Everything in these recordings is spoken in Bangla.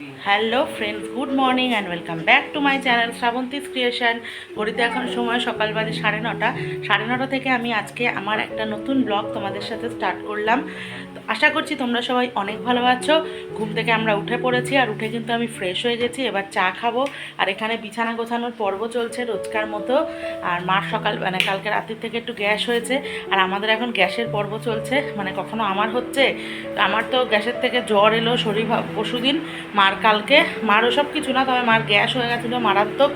Hello friends good morning and welcome back to my channel Srabanti's creation ঘড়িতে এখন সময় সকাল বাজে সাড়ে নটা। সাড়ে নটা থেকে আমি আজকে আমার একটা নতুন ব্লগ তোমাদের সাথে স্টার্ট করলাম। আশা করছি তোমরা সবাই অনেক ভালো আছো। ঘুম থেকে আমরা উঠে পড়েছি আর উঠে কিন্তু আমি ফ্রেশ হয়ে গেছি। এবার চা খাব। আর এখানে বিছানা গোছানোর পর্ব চলছে রোজকার মতো। আর মার সকাল মানে কালকে রাত্রির থেকে একটু গ্যাস হয়েছে। আর আমাদের এখন গ্যাসের পর্ব চলছে মানে কখনো আমার হচ্ছে। আমার তো গ্যাসের থেকে জ্বর এলো শরীর পরশুদিন, মার কালকে। মার ওসব কিছু না, তবে মার গ্যাস হয়ে গেছিল মারাত্মক।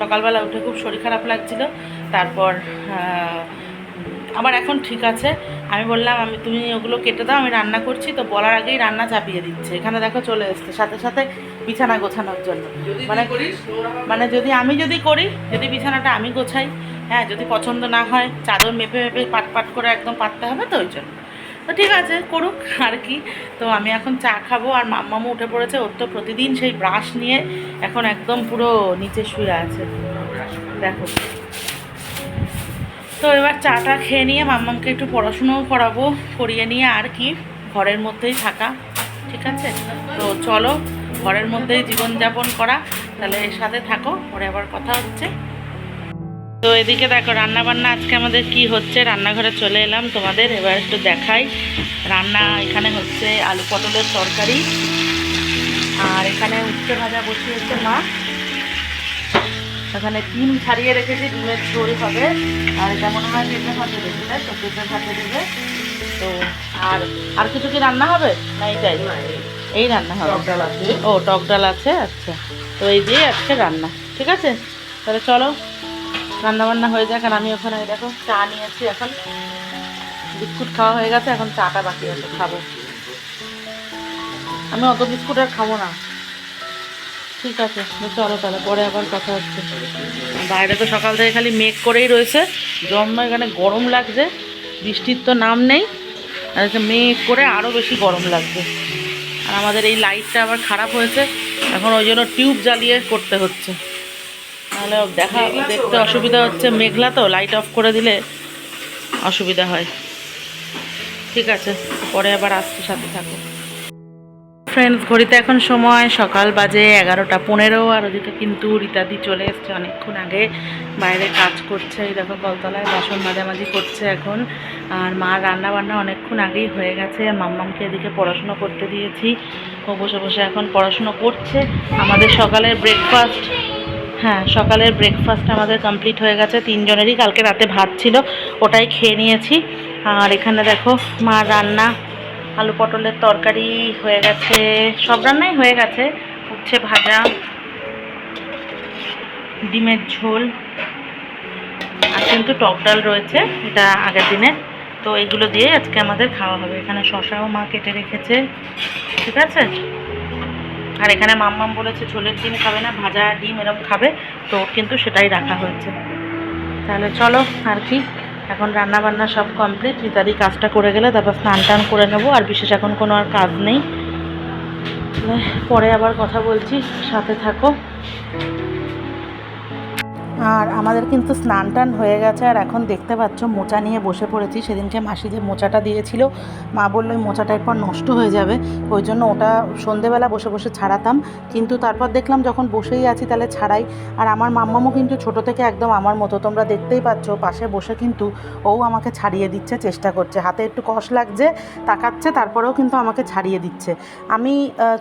সকালবেলা উঠে খুব শরীর খারাপ লাগছিল। তারপর আমার এখন ঠিক আছে। আমি বললাম আমি তুমি ওগুলো কেটে দাও আমি রান্না করছি। তো বলার আগেই রান্না চাপিয়ে দিচ্ছে। এখানে দেখো চলে এসছে সাথে সাথে বিছানা গোছানোর জন্য। মানে মানে যদি আমি যদি করি যদি বিছানাটা আমি গোছাই হ্যাঁ যদি পছন্দ না হয় চাদর মেপে মেপে পাট পাট করে একদম পাততে হবে তো ওই জন্য। তো ঠিক আছে করুক আর কি। তো আমি এখন চা খাব আর মাম্মামু উঠে পড়েছে ওর তো প্রতিদিন সেই ব্রাশ নিয়ে এখন একদম পুরো নিচে শুয়ে আছে। দেখো। তো এবার চাটা খেয়ে নিয়ে মাম্মাকে একটু পড়াশুনোও করাবো করিয়ে নিয়ে আর কি, ঘরের মধ্যেই থাকা, ঠিক আছে? তো চলো, ঘরের মধ্যেই জীবনযাপন করা, তাহলে এর সাথে থাকো, পরে আবার কথা হচ্ছে। তো এদিকে দেখো রান্না বান্না আজকে আমাদের কি হচ্ছে? রান্নাঘরে চলে এলাম তোমাদের, এবার একটু দেখাই। রান্না এখানে হচ্ছে আলু পটলের তরকারি, আর এখানে উচ্ছে ভাজা বসিয়েছে মা। এখানে ডিম ছাড়িয়ে রেখেছি ডিমের ঝোল হবে। আর এটা মনে হয় পেঁপে ভাতে দেবে তাই তো? পেঁপে ভাতে দেবে। তো আর আর কিছু কি রান্না হবে? না এইটাই? এই রান্না হবে? ও টক ডাল আছে? আচ্ছা। তো এই দিয়ে আজকে রান্না ঠিক আছে? তাহলে চলো রান্না বান্না হয়ে যাক। আর আমি ওখানে দেখো চা নিয়েছি এখন। বিস্কুট খাওয়া হয়ে গেছে এখন চাটা বাকি আছে খাব। আমি অত বিস্কুট আর খাব না। ঠিক আছে চলো তাহলে, পরে আবার কথা হচ্ছে। বাইরে তো সকাল থেকে খালি মেঘ করেই রয়েছে। জন্ম এখানে গরম লাগছে, বৃষ্টির তো নাম নেই। আর মেঘ করে আরও বেশি গরম লাগছে। আর আমাদের এই লাইটটা আবার খারাপ হয়েছে। এখন ওই জন্য টিউব জ্বালিয়ে করতে হচ্ছে। নাহলে দেখা, দেখতে অসুবিধা হচ্ছে মেঘলা তো, লাইট অফ করে দিলে অসুবিধা হয়। ঠিক আছে, পরে আবার আসতে সাথে থাকো। ফ্রেন্ডস ঘড়িতে এখন সময়, সকাল বাজে এগারোটা পনেরো, আর ওদিকে কিন্তু রীতাদি চলে এসছে অনেকক্ষণ আগে। বাইরে কাজ করছে, এই দেখো কলতলায় বাসন মাঝামাঝি করছে এখন। আর মা রান্না বান্না অনেকক্ষণ আগেই হয়ে গেছে, আর মাম্মামকে এদিকে পড়াশুনো করতে দিয়েছি। ও বসে বসে এখন পড়াশুনো করছে। আমাদের সকালের ব্রেকফাস্ট হ্যাঁ সকালের ব্রেকফাস্ট আমাদের কমপ্লিট হয়ে গেছে। তিনজনেরই কালকে রাতে ভাত ছিল, ওটাই খেয়ে নিয়েছি। আর এখানে দেখো মা রান্না আলু পটলের তরকারি হয়ে গেছে। সব রান্নাই হয়ে গেছে। উচ্ছে ভাজা, ডিমের ঝোল, আর কিন্তু টক ডাল রয়েছে, এটা আগের দিনের তো এগুলো দিয়ে আজকে আমাদের খাওয়া হবে। এখানে শশাও মা কেটে রেখেছে। ঠিক আছে? আর এখানে মাম্মাম বলেছে, ঝোলের ডিম খাবে না, ভাজা ডিম এরকম খাবে। তো কিন্তু সেটাই রাখা হয়েছে। তাহলে চলো, আর কি? এখন রান্না বান্না সব কমপ্লিট ইত্যাদি কাজটা করে গেলে তারপর স্নান টান করে নেব, আর বিশেষ এখন কোনো আর কাজ নেই। পরে আবার কথা বলছি, সাথে থাকো। আর আমাদের কিন্তু স্নান টান হয়ে গেছে, আর এখন দেখতে পাচ্ছ মোচা নিয়ে বসে পড়েছি। সেদিনকে মাসি যে মোচাটা দিয়েছিল, মা বলল ওই মোচাটা এরপর নষ্ট হয়ে যাবে, ওই জন্য ওটা সন্ধেবেলা বসে বসে ছাড়াতাম। কিন্তু তারপর দেখলাম যখন বসেই আছি তাহলে ছাড়াই, আর আমার মাম্মামও কিন্তু ছোট থেকে একদম আমার মতো, তোমরা দেখতেই পাচ্ছ পাশে বসে কিন্তু ও আমাকে ছাড়িয়ে দিচ্ছে, চেষ্টা করছে। হাতে একটু কষ লাগছে, তাকাচ্ছে, তারপরেও কিন্তু আমাকে ছাড়িয়ে দিচ্ছে। আমি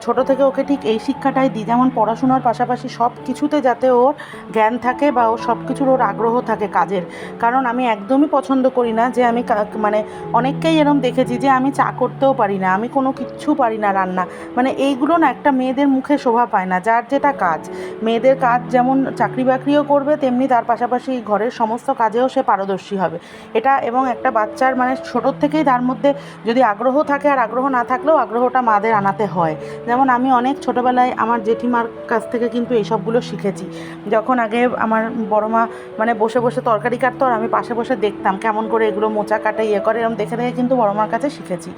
ছোট থেকে ওকে ঠিক এই শিক্ষাটাই দিই, যেমন পড়াশোনার পাশাপাশি সব কিছুতে যাতে ওর জ্ঞান থাকে বা ও সব কিছুর ওর আগ্রহ থাকে কাজের। কারণ আমি একদমই পছন্দ করি না যে আমি মানে অনেককেই এরম দেখেছি যে আমি চা করতেও পারি না, আমি কোনো কিচ্ছু পারি না রান্না। মানে এইগুলো না একটা মেয়েদের মুখে শোভা পায় না, যার যেটা কাজ। মেয়েদের কাজ যেমন চাকরি বাকরিও করবে, তেমনি তার পাশাপাশি ঘরের সমস্ত কাজেও সে পারদর্শী হবে। এটা এবং একটা বাচ্চার মানে ছোটোর থেকেই তার মধ্যে যদি আগ্রহ থাকে আর আগ্রহ না থাকলেও আগ্রহটা মাদের আনাতে হয়। যেমন আমি অনেক ছোটোবেলায় আমার জেঠিমার কাছ থেকে কিন্তু এইসবগুলো শিখেছি। যখন আগে আমার বড় মা মানে বসে বসে তরকারি কাটতো আর আমি পাশে বসে দেখতাম কেমন করে এগুলো মোচা কাটা ইয়ে করে এরকম দেখে দেখে কিন্তু বড় মার কাছে শিখেছি।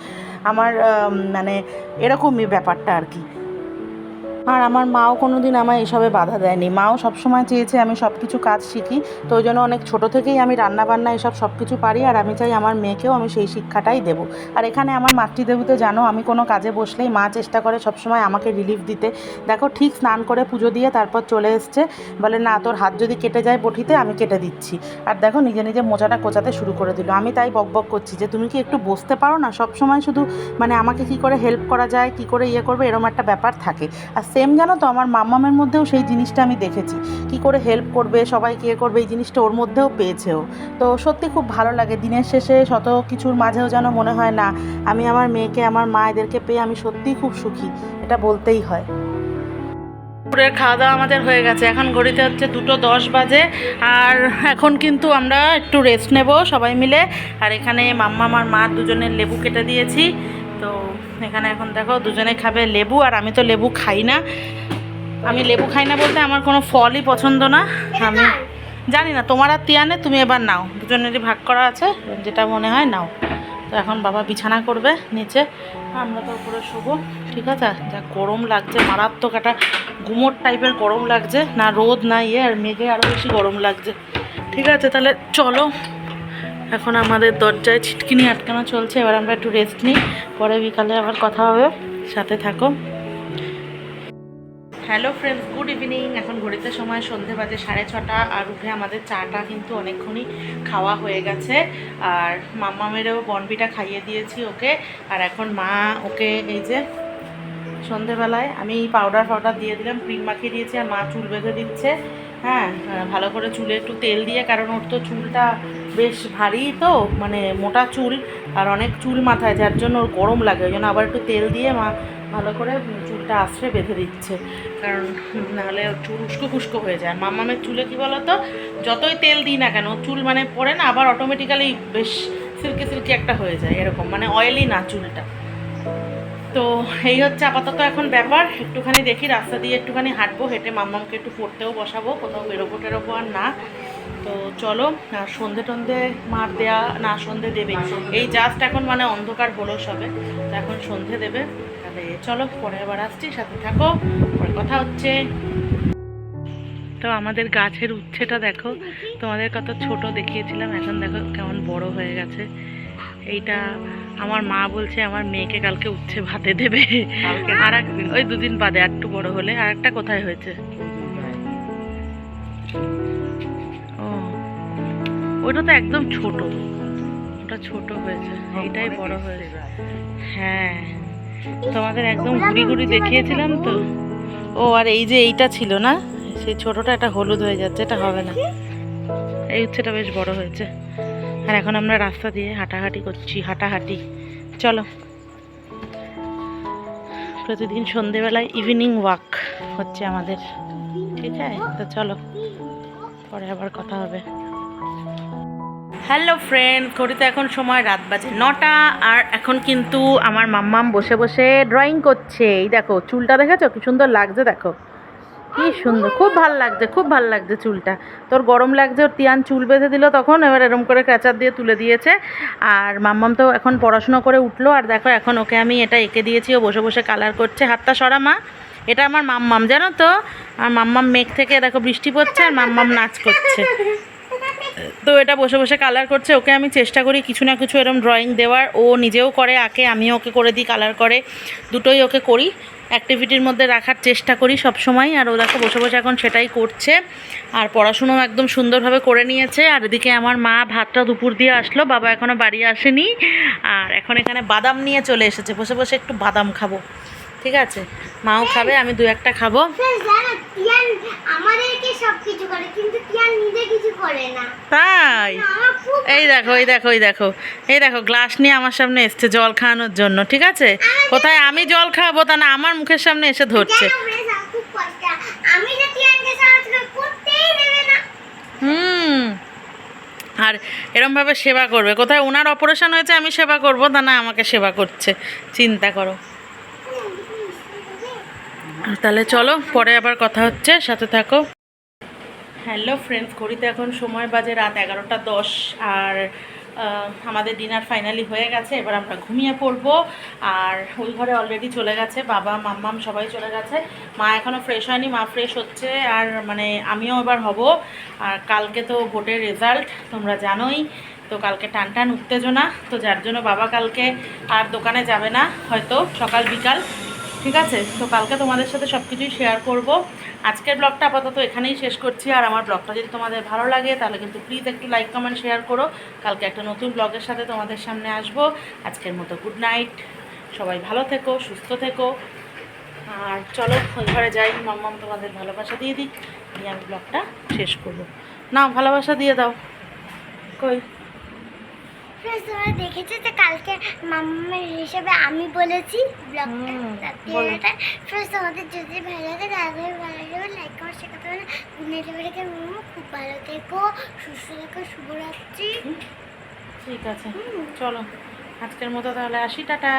আমার মানে এরকমই ব্যাপারটা আর কি। আর আমার মাও কোনো দিন আমায় এসবে বাধা দেয়নি। মাও সবসময় চেয়েছে আমি সব কিছু কাজ শিখি, তো ওই জন্য অনেক ছোট থেকেই আমি রান্না বান্না এসব সব কিছু পারি আর আমি চাই আমার মেয়েকেও আমি সেই শিক্ষাটাই দেবো। আর এখানে আমার মাতৃদেবীতে জানো, আমি কোনো কাজে বসলেই মা চেষ্টা করে সবসময় আমাকে রিলিফ দিতে। দেখো ঠিক স্নান করে পুজো দিয়ে তারপর চলে এসছে, বলে না, তোর হাত যদি কেটে যায় বটিতে আমি কেটে দিচ্ছি। আর দেখো নিজে নিজে মোচাটা কোচাতে শুরু করে দিল। আমি তাই বক বক করছি যে, তুমি কি একটু বসতে পারো না? সব সময় শুধু মানে আমাকে কি করে হেল্প করা যায়, কি করে ইয়ে করবে এরকম একটা ব্যাপার থাকে। আর সেম জানো তো? আমার মাম্মামের মধ্যেও সেই জিনিসটা আমি দেখেছি। কি করে হেল্প করবে, সবাই কে করবে, এই জিনিসটা ওর মধ্যেও পেয়েছেও। তো সত্যি খুব ভালো লাগে। দিনের শেষে শত কিছুর মাঝেও যেন মনে হয়, না, আমি আমার মেয়েকে, আমার মা এদেরকে পেয়ে আমি সত্যিই খুব সুখী। এটা বলতেই হয়। দুপুরের খাওয়া দাওয়া আমাদের হয়ে গেছে। এখন ঘড়িতে হচ্ছে দুটো দশ বাজে। আর এখন কিন্তু আমরা একটু রেস্ট নেব সবাই মিলে। আর এখানে মাম্মা আমার মা দুজনের লেবু কেটে দিয়েছি। তো এখানে এখন দেখো দুজনে খাবে লেবু আর আমি তো লেবু খাই না। আমি লেবু খাই না বলতে আমার কোনো ফলই পছন্দ না। আমি জানি না তোমার আর তিয়ানে তুমি এবার নাও। দুজনেরই ভাগ করা আছে যেটা মনে হয় নাও। তো এখন বাবা বিছানা করবে নিচে আমরা তো উপরে শুবো ঠিক আছে? যা গরম লাগছে মারাত্মক একটা গুমোট টাইপের গরম লাগছে না রোদ না ইয়ে আর মেঘে আরও বেশি গরম লাগছে। ঠিক আছে তাহলে চলো। এখন আমাদের দরজায় ছিটকিনি আটকানো চলছে, এবার আমরা একটু রেস্ট নিই, পরে বিকালে আবার কথা হবে। সাথে থাকো। হ্যালো ফ্রেন্ডস গুড ইভিনিং এখন ঘড়িতে সময় সন্ধে বাজে সাড়ে ছটা, আর উঠে আমাদের চাটা কিন্তু অনেকক্ষণই খাওয়া হয়ে গেছে। আর মাম্মা মেরেও বনবিটা খাইয়ে দিয়েছি ওকে। আর এখন মা ওকে এই যে সন্ধেবেলায় আমি পাউডার ফাউডার দিয়ে দিলাম ক্রিম মাখিয়ে দিয়েছি, আর মা চুল বেঁধে দিচ্ছে। হ্যাঁ ভালো করে চুলে একটু তেল দিয়ে, কারণ ওর তো চুলটা বেশ ভারী তো মানে মোটা চুল আর অনেক চুল মাথায়, যার জন্য ওর গরম লাগে। ওই জন্য আবার একটু তেল দিয়ে মা ভালো করে চুলটা আশ্রে বেঁধে দিচ্ছে। কারণ নাহলে চুল উস্কো ফুস্কো হয়ে যায়। মামামের চুলে কি বলো তো যতই তেল দিই না কেন চুল মানে পরে না আবার অটোমেটিক্যালি বেশ সিল্কি সিল্কি একটা হয়ে যায়, এরকম। মানে অয়েলি না চুলটা। তো এই হচ্ছে আপাতত এখন ব্যাপার। একটুখানি দেখি, রাস্তা দিয়ে একটুখানি হাঁটবো, হেঁটে মাম্মামকে একটু পড়তেও বসাবো, কোথাও বেরোবো টেরোবো আর না। তো চলো আর সন্ধে টন্ধে মার দেয়া না সন্ধে দেবে। এই জাস্ট এখন মানে অন্ধকার হলো সবে। তো এখন সন্ধে দেবে। তাহলে চলো পরে আবার আসছি সাথে থাকো পরে কথা হচ্ছে। তো আমাদের গাছের উচ্ছেটা দেখো তোমাদের কত ছোট দেখিয়েছিলাম এখন দেখো কেমন বড় হয়ে গেছে। এইটা আমার মা বলছে আমার মেয়েকে কালকে উচ্ছে ভাতে দেবে। আর ওই দুদিন বাদে আর একটু বড় হলে। আর একটা কোথায় হয়েছে? ওটা তো একদম ছোট। ওটা ছোট হয়েছে। এইটাই বড় হয়েছে। হ্যাঁ। তোমাদের একদম গুড়ি গুড়ি দেখিয়েছিলাম তো। ও আর এই যে এইটা ছিল না? সেই ছোটটা একটা হলুদ হয়ে যাচ্ছে এটা হবে না। এই উচ্ছেটা বেশ বড় হয়েছে। আর এখন আমরা রাস্তা দিয়ে হাঁটাহাঁটি করছি হাঁটাহাঁটি। চলো। প্রতিদিন সন্ধেবেলায় ইভিনিং ওয়াক হচ্ছে আমাদের। ঠিক আছে? তো চলো। পরে আবার কথা হবে। হ্যালো ফ্রেন্ড ঘড়িতে এখন সময় রাত বাজে নটা, আর এখন কিন্তু আমার মাম্মাম বসে বসে ড্রয়িং করছে। এই দেখো, চুলটা দেখেছ? কি সুন্দর লাগছে, দেখো। কি সুন্দর, খুব ভালো লাগছে, খুব ভালো লাগছে চুলটা। তোর গরম লাগছে, ওর তিয়ান চুল বেঁধে দিল তখন, এবার এরম করে ক্যাচার দিয়ে তুলে দিয়েছে। আর মাম্মাম তো এখন পড়াশুনো করে উঠল, আর দেখো, এখন ওকে আমি এটা এঁকে দিয়েছি, ও বসে বসে কালার করছে। হাতটা সরা, মা। এটা আমার মাম্মাম, জানো তো? আর মাম্মাম মেঘ থেকে, দেখো, বৃষ্টি পড়ছে, আর মাম্মাম নাচ করছে। তো এটা বসে বসে কালার করছে, ওকে আমি চেষ্টা করি কিছু না কিছু এরকম ড্রয়িং দেওয়ার। ও নিজেও করে, আঁকে, আমিও ওকে করে দিই কালার করে। দুটোই ওকে করি অ্যাক্টিভিটির মধ্যে রাখার চেষ্টা করি সব সময় আর ও দেখো বসে বসে এখন সেটাই করছে। আর পড়াশুনো একদম সুন্দরভাবে করে নিয়েছে, আর এদিকে আমার মা ভাতটা দুপুর দিয়ে আসলো, বাবা এখনও বাড়ি আসেনি। আর এখন এখানে বাদাম নিয়ে চলে এসেছে, বসে বসে একটু বাদাম খাব, ঠিক আছে? মাও খাবে, আমি দু একটা খাব। আমাদেরকে করে, কিন্তু তাই? এই দেখো এই দেখো এই দেখো। এই দেখো গ্লাস নিয়ে আমার সামনে এসছে জল খাওয়ানোর জন্য ঠিক আছে? কোথায় আমি জল খাওয়াবো তা না আমার মুখের সামনে এসে ধরছে। খুব হুম। আর এরমভাবে সেবা করবে। কোথায় ওনার অপারেশন হয়েছে আমি সেবা করব তা না আমাকে সেবা করছে। চিন্তা করো। তাহলে চলো পরে আবার কথা হচ্ছে সাথে থাকো। হ্যালো ফ্রেন্ডস, ঘড়িতে এখন সময় বাজে রাত এগারোটা দশ আর আমাদের ডিনার ফাইনালি হয়ে গেছে, এবার আমরা ঘুমিয়ে পড়ব। আর ওই ঘরে অলরেডি চলে গেছে বাবা, মাম্মাম সবাই চলে গেছে। মা এখনও ফ্রেশ হয়নি, মা ফ্রেশ হচ্ছে আর মানে আমিও এবার হব। আর কালকে তো ভোটের রেজাল্ট তোমরা জানোই। তো কালকে টান টান উত্তেজনা, তো যার জন্য বাবা কালকে আর দোকানে যাবে না, হয়তো সকাল বিকাল। ঠিক আছে? তো কালকে তোমাদের সাথে সব কিছুই শেয়ার করব। আজকের ব্লগটা আপাতত এখানেই শেষ করছি, আর আমার ব্লগটা যদি তোমাদের ভালো লাগে, তাহলে কিন্তু প্লিজ একটু লাইক কমেন্ট শেয়ার করো। কালকে একটা নতুন ব্লগের সাথে তোমাদের সামনে আসব। আজকের মতো গুড নাইট সবাই ভালো থেকো, সুস্থ থেকো। আর চলো, ঘরে যাই। মাম্মাম তোমাদের ভালোবাসা দিয়ে দিই আমি ব্লগটা শেষ করব। না ভালোবাসা দিয়ে দাও। কই? তোমরা দেখেছ যে কালকে মাম্মার হিসেবে আমি বলেছি ব্লগটা ফ্রেন্ডস তোমাদের যদি ভালো লাগে তাহলে ভালো লাগে লাইক কমেন্ট শেখাতে পারে গুড নাইট লেগে মাম্মা খুব ভালো থেকো সুস্থ থেকো শুভরাত্রি। ঠিক আছে। চলো আজকের মতো তাহলে আসি টাটা।